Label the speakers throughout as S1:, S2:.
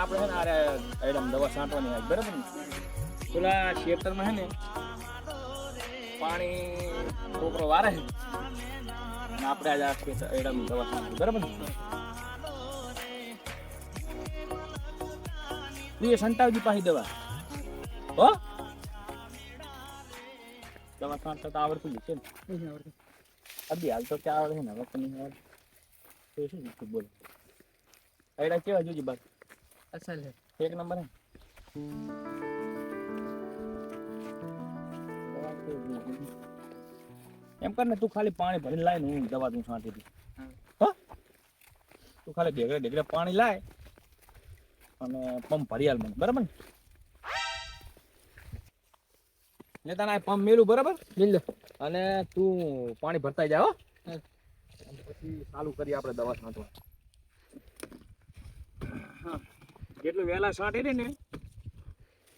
S1: આપણે છે ને આ આઈટમ દવા છાંટવાની હોય બરાબર ને? પેલા ખેતરમાં છે ને પાણી છોકરો વારે છે. અને આપણે આજે આ ખેતર આઈટમ દવા છાંટવી બરાબર ને? એ સંતાવજી પાછી દવા. હો? દવા છાંટતા તો આવડતું જ છે ને. અભી હાલ તો ક્યાં આવડે ને? હવે તો નહીં આવડે તો શું બોલ. આઈડા કેવા જોજી બાર
S2: હે
S1: એક નંબર હે. એમ કર ને તું ખાલી પાણી ભરીને લાય ને હું દવા તું છાંટી દઉં તું ખાલી ઢેગડે ઢેગડે પાણી લાય અને પંપ ભરી હાલ મને બરાબર ને? ને તને પંપ મેલું બરાબર?
S2: લીલો
S1: અને તું પાણી ભરતા જા હો.
S2: હા.
S1: અને પછી ચાલુ કરી આપણે દવા છાંટવા. હા. જેટલું વહેલા છાંટી ને,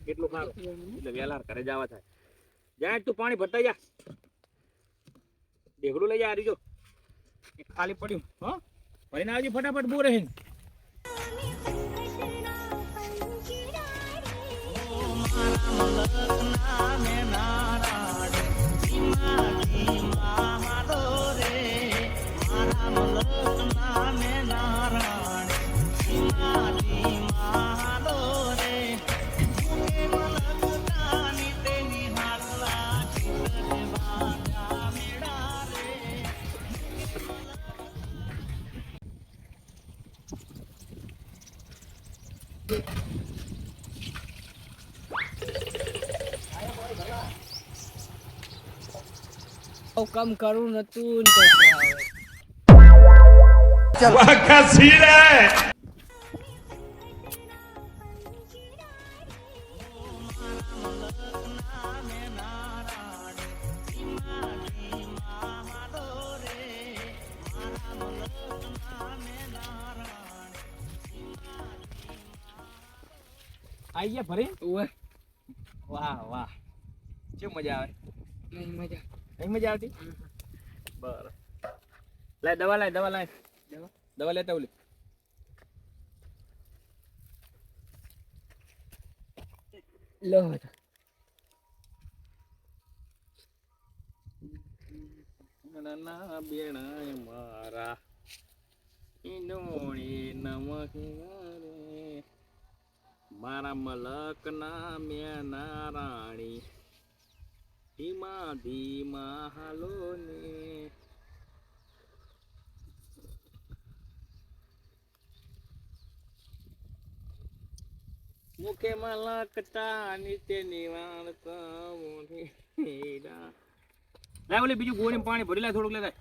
S1: એટલું સારું એટલે વહેલા ઘરે જવા થાય. જાય તું પાણી ભરતા જા. ઢેકડું લઈ જા આ રીજો ખાલી પડ્યું, હો? ભરીને હજી ફટાફટ
S2: બહુ રહે નતું ને તો આવે?
S1: આઈ ગયા ભરી વાહ વાહ. કેમ મજા આવે?
S2: નહીં મજા.
S1: નહીં મજા આવતી? બર લાય, દવા લાય દવા લાય.
S2: દવા?
S1: લેતા ઓલી.
S2: લો
S1: મારા ઈનોણી નમકે રે મારા. મલક ના મેના રાણી ધીમા ધીમા હાલો ને. મુખે લાકતા નીચે નિવાણતા મોઢે હીરા. લાય ઓલી બીજું ગોળી પાણી ભરી લે થોડુંક લેતા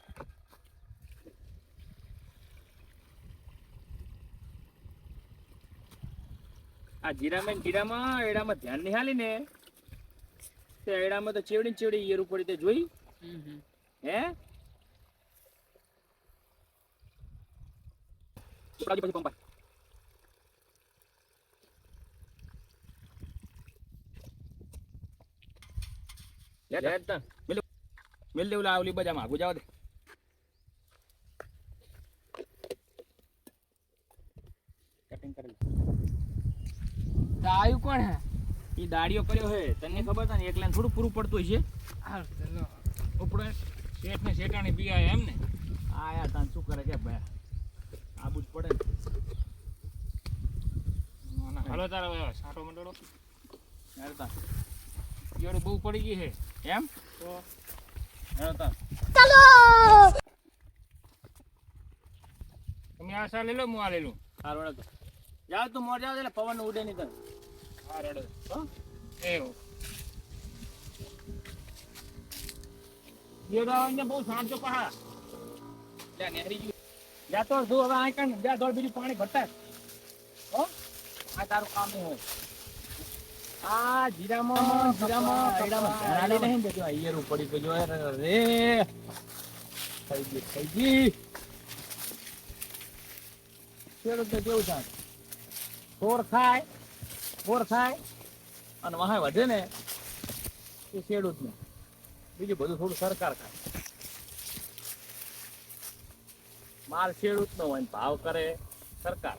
S1: આ જીરામાં જીરામાં, એડામાં ધ્યાન નહીં હાલી ને તે એડામાં તો ચેવડી ચેવડી ઈયર ઉપર તે જોઈ. હે? પછી પંપા લે મિલ મિલ દે બજામાં આગુ જવા દે. કટિંગ કરેલું
S2: આવ્યું કોણ હે?
S1: ઈ દાડીઓ કર્યો હે તને ખબર છે ને એકલાને થોડું પૂરું પડતું
S2: છે. ચલો
S1: ઉપડે શેઠ ને શેઠાણી બી એમ ને? આયા તને શું કરે કે ભાઈ? આબુ જ પડે. ને
S3: હાલો તારે હવે સાટો મંડળો.
S1: યાર તા ઈયોડી બહુ પડી ગઈ હે એમ? તો યાર તા
S3: તમે આ સા લઈ લો હું આ લઈ લઉં
S1: સારું જાવ તું મોર જાવ એટલે પવન ઉડે નહીં તને. પહા લે નેહરી ગયું. તો હવે આ કણ જા દોડ બીજું પાણી ભરતા હો? આ તારું કામ નહીં હોય. આ જીરામાં જીરામાં ધરાલી નહીં દેજો પડી ગયો રે થઈ ગઈ થઈ ગઈ કેવું થાય? ફોર ખાય. ફોર થાય અને વાહે વધે ને એ ખેડૂત જ બીજું બધું થોડું સરકાર ખાય માલ શેડું જ ન હોય ભાવ કરે સરકાર.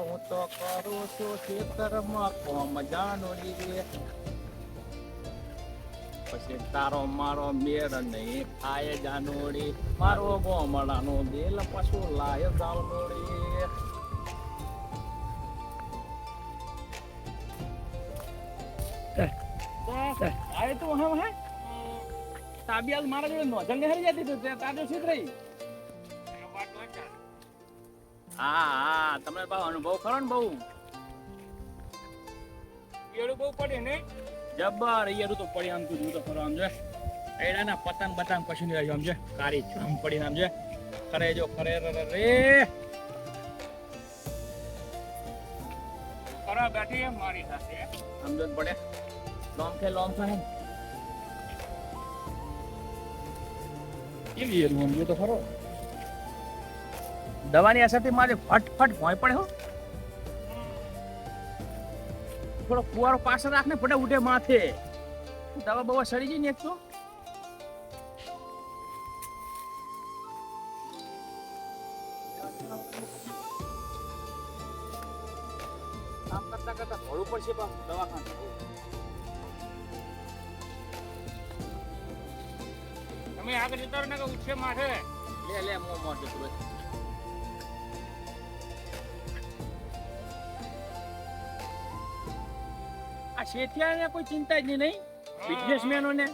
S1: હું તો કરું છું ખેતરમાં કોમ જાણો પછી તારો મારો મેર નહીં ખાય જાનોડી. મારો ગોમડાનો દિલ પશુ લાય જાનોડી આય તો હા હે? તાબિયાલ મારા જોડે નોંધણ ને હરી જતી તું તાજો સીધ રહી હા હા તમને બહુ અનુભવ ખરો ને બહુ?
S3: કેળું બહુ પડે ને?
S1: જબ્બર, ઈયરું તો પડી આમ તું તો ખરો આમ છે એડાના પતંગ બતંગ પછી નહીં રહ્યું આમ છે કારી આમ પડી આમ છે ખરે જો ખરે રે
S3: ખરા બેઠી એમ મારી સાથે
S1: આમ જો પડે? લોમ છે લોમ છે. કેવી એનું આમ તો ખરો દવાની અસરથી મારે ફટફટ ભોંય પડે હો. થોડો કુવારો પાછળ રાખને પડે ઉડે માથે. દવા બવા સડી જાય ને એક તો? કામ કરતા કરતા ભોળું પડશે પણ દવાખાને.
S3: તમે આગળ જતા રહો ને કે ઉઠશે માથે.
S1: લે લે, મો મોર આ શેઠિયાને કોઈ ચિંતા જ નહીં બિઝનેસમેનોને?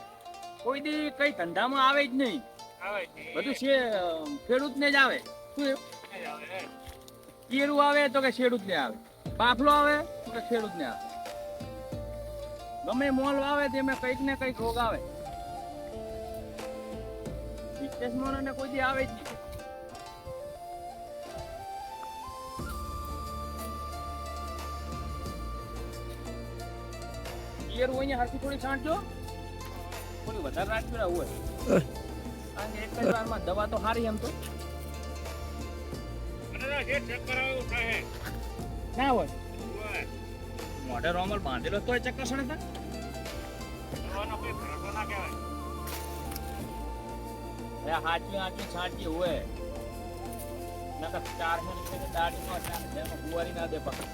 S1: કોઈ દી કઈ ધંધામાં આવે જ નહીં. બધું છે ખેડૂતને જ આવે. શું. કેરું આવે તો કે ખેડૂતને આવે. બાફલો આવે તો કે ખેડૂતને આવે. ગમે મોલ આવે તેમાં કંઈક ને કંઈક રોગ આવે. બિઝનેસમેનોને કોઈ દી આવે જ નહીં. અહીંયા હરખી થોડી છાંટજો. થોડી વધારે રાખજો ને હોય. કારણ એક જ વારમાં દવા તો સારી એમ તો. ના હોય. મોઢે રોમલ બાંધેલો તોય ચક્કર સડે તા
S3: દવાનો કોઈ ભરોસો ના કહેવાય.
S1: એ હાચી હાચી છાંટી હોય. નકર ચાર સો દાડી નો કુંવારી ના દે પકડ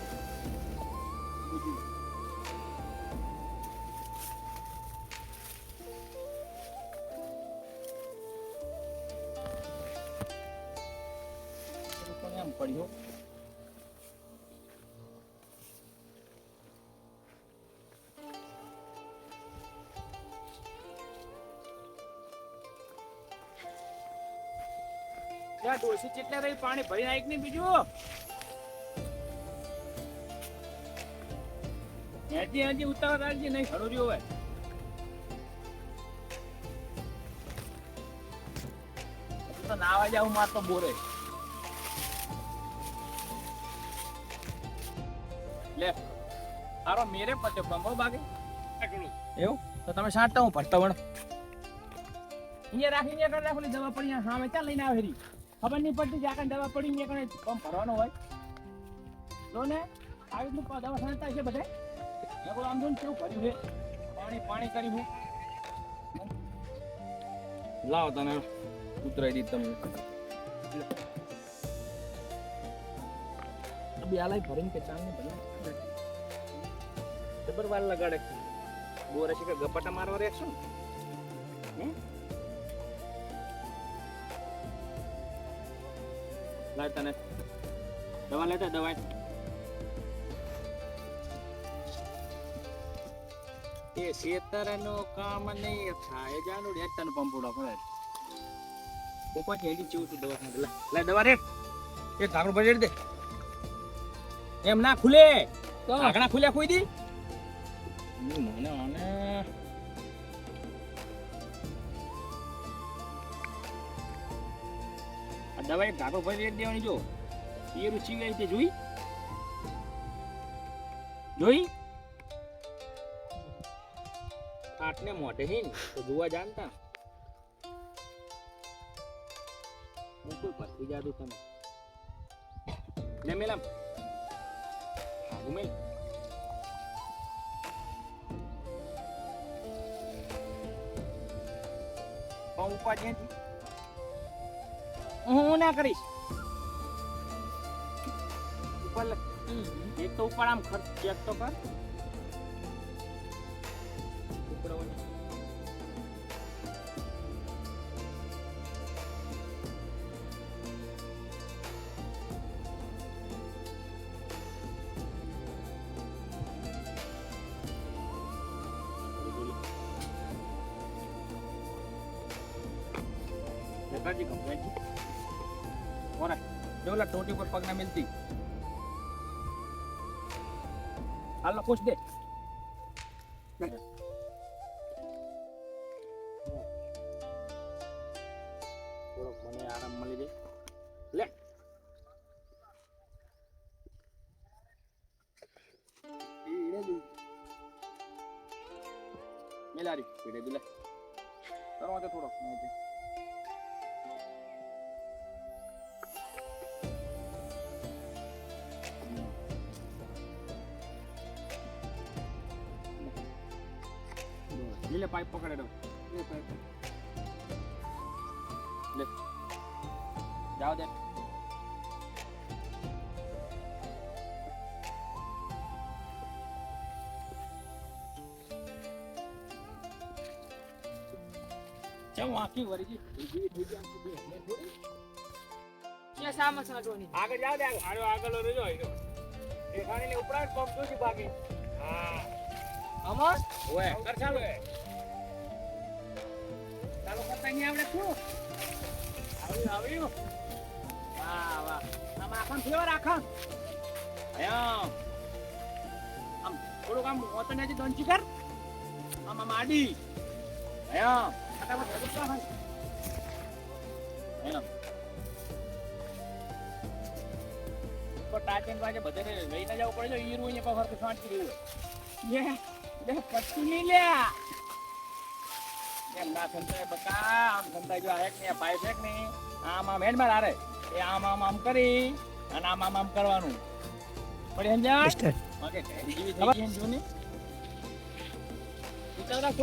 S1: ત્યાં ડોસી ચેટલા રહી, પાણી ભરી નાખ ને બીજું. હજી હજી ઉતાવળ રાખજે, નહીં રહ્યો હોય. તો નાવા જાવ, માર તો બોરે. લે તારો મેરે પત્યો બંબો બાગે. એવું? તો તમે સાંટતા હું ભરતા વણ અહીંયા રાખીને રાખો દવા અહીંયા સામે ચાલ લઈને આવે ખબર નહીં પડતી જ્યાં દવા પડી ને કણે પંપ ભરવાનો હોય. જો ને આવી રીતનું દવા સાંટતા છે બધે. મેં આમ જોઈને કેવું કર્યું છે? પાણી પાણી કર્યું લાવો તને ઉતરાઈ દી તમે બે આલાય ભરીને કે ચાલ ને ભલે. જબર વાર લગાડે. બોરે છે કે ગપાટા મારવા રેખશું હમ લાય તને. દવા લેતા દવા એ શેતરનો કામ નહીં થાય. જાનું રે તને પંપુડો ફરે ઉપર હેડી ચીવું છું દવા ખાંડ લાય દવા રે. એ ઢાંકણું બજેડ દે. એમ ના ખુલે.
S2: તો?
S1: ઢાકણા ખુલ્યા ખોઈ દી. મને મને આ દવા એક ભરી ભરી દેવાની જો. એ રૂચી ગઈ તે જોઈ? જોઈ? આટને મોઢે હે તો જોવા જાણતા હું કોઈ ભરતી જાદુ તમે. લે મેલામ. ઘુમેલ પણ ઉપા જ્યાંથી હું ના કરીશ. ઉપર એક તો ઉપર આમ ખર્ચ ચેક તો કર. Thank ઓરા ડોલા ટોટી પર પગ ના મિલતી. હાલો, પૂછ દે. થોડોક મને આરામ મળી જાય લે. મેલારી પીડે દુલે કરો થોડોક, મેં પાઇપ પકડે દો લે. દે બીજી થઈ.
S2: ક્યાં સામા સાટવાની
S3: આગળ જાવ દે આગળ આગળ રહેજો એનો એ ખાણીને ઉપરાંત પગ બાકી. હા.
S2: અમર?
S1: ઓય કર નહીં આવડે શું? આવ્યું આવ્યું. વાહ વાહ. આમ આખણ ફેવર આખણ આયા. આમ થોડુંક આમ ઓતને જે દોંચી કર. આમ આમ આડી. આયા. ફટાફટ હેડું આયા. ઉપર ટાચન બાજે બધે લઈને જવું પડે છે. ઈરું અહીંયા પર ફરતું શાંતિ રહ્યું લે લે પટ્ટી નહીં લે. એમ ના સંતાય બકા આમ સંતાય જો આ એક ને પાઇપ એક ને આમ આમ હેડ માર આરે એ આમ આમ આમ કરી અને આમ આમ આમ કરવાનું પડી ઓકે જેવી જો ને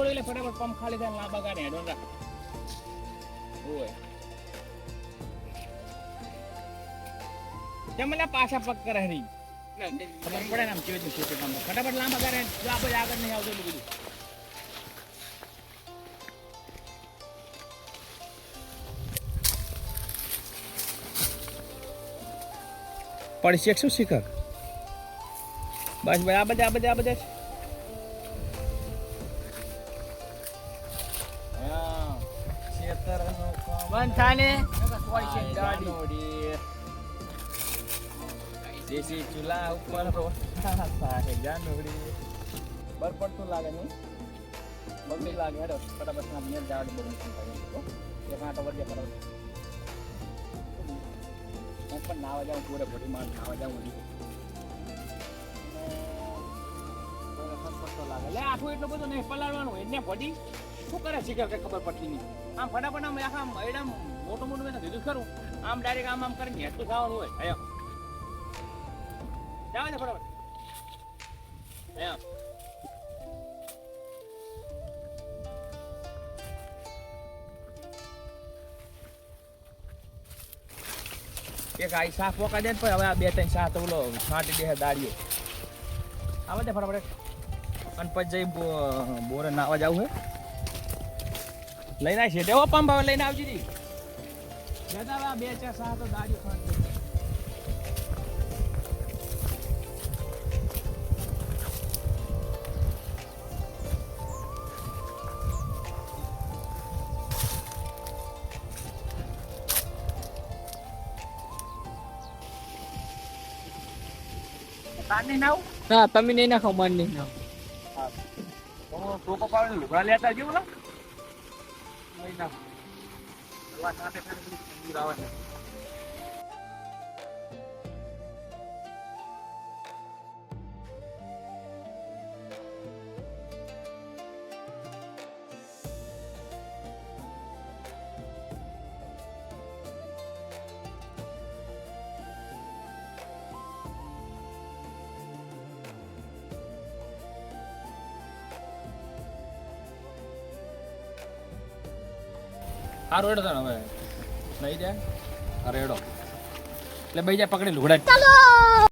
S1: લે ફટાફટ પંપ ખાલી થાય લાંબા ગાડે હેડો રાખ ઓય કેમ પાછા પગ કરે હરી ખબર પડે ને આમ કેવી રીતે ફટાફટ લાંબા ગાડે જો આપણે આગળ નહીં આવતું એટલું બધું
S2: શેખ શું શીખક?
S1: બસ ભાઈ આ બધા આ બધા આ બધા
S2: બંધ થાને
S1: દેશી ચૂલા ઉપર જાનુડી બર પડતું લાગે નહીં. બગડી લાગે હેડો ફટાફટ ના મેર જાવડી બગડી વર્ગે હું પણ નાવા જાઉં પૂરે ભરી માર નાવા જાઉં વળી લાગે. લે આખું એટલું બધું નહીં, પલાળવાનું. એને ભડી શું કરે છે કે ખબર પડતી નહીં. આમ ફટાફટ આમ આખા એકદમ મોટું મોટું મેં કીધું ખરું. આમ ડાયરેક્ટ આમ આમ કરીને હેઠું ખાવાનું હોય. અહીંયા જાવ ને ફટાફટ. અહીંયા એક આઈ સાફ પોકા દે ને પછી હવે આ બે ત્રણ સાત ઓલો છાંટી દે દાડીઓ આવે તે ફટાફટ. અને પછી જઈ બોરે નાવા જવું હે. લઈને આવી છે દેવો પંપ હવે લઈને આવજી દી બે ચાર સાત દાડીઓ છાંટી.
S2: ના તમે નહીં નાખો મન નહીં નાખો.
S1: હું. ટોકો પાડીને લુગડા લેતા જેવું લા નહીં નાખું. હારું હેડો તને હવે. લઈ જાય અરે હેડો. એટલે ભાઈ જાય પકડી લુગડા